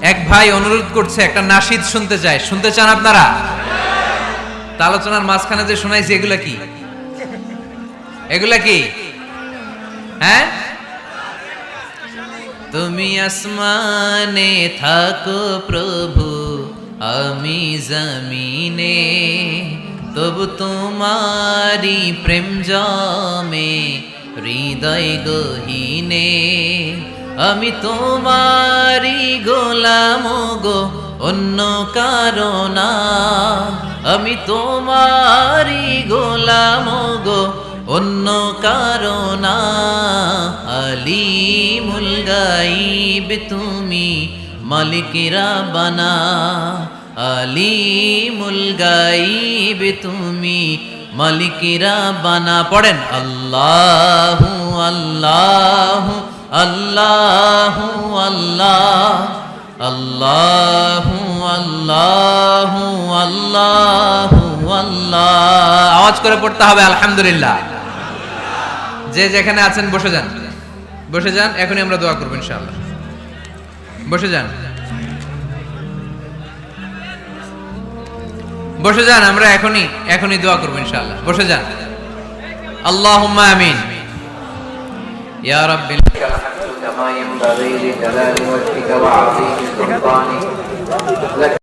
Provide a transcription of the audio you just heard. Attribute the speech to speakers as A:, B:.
A: এক ভাই অনুরোধ করছে, একটা নাসিদ শুনতে চায়। শুনতে চান আপনারা? তা আলোচনার মাঝখানে যে শোনাইছি, এগুলা কি? এগুলা কি? হ্যাঁ? তুমি আসমানে থাকো প্রভু, আমি জমিনে। তবু তোমারি প্রেম জমে, হৃদয় গহিনে। আমি তোমারি গোলাম গো, অন্য কারণা আমি তোমারি গোলাম গো, অন্য কারণা আলিমুল গাইব তুমি মালিকেরা বানা। আলিমুল গাইব তুমি মালিকেরা বানা। পড়েন আল্লাহ আল্লাহ আল্লাহ আল্লাহ আল্লাহ আল্লাহ আল্লাহ আওয়াজ করে পড়তে হবে, আলহামদুলিল্লাহ। যে যেখানে আছেন, বসে যান। বসে যান, এখনই আমরা দোয়া করব, ইনশাআল্লাহ। বসে যান। বসে যান, আমরা এখনই এখনই দোয়া করব, ইনশাআল্লাহ। বসে যান। আল্লাহুম্মা আমিন। يا رب
B: كما ينبغي لجلال وجهك وعظيم سلطانك.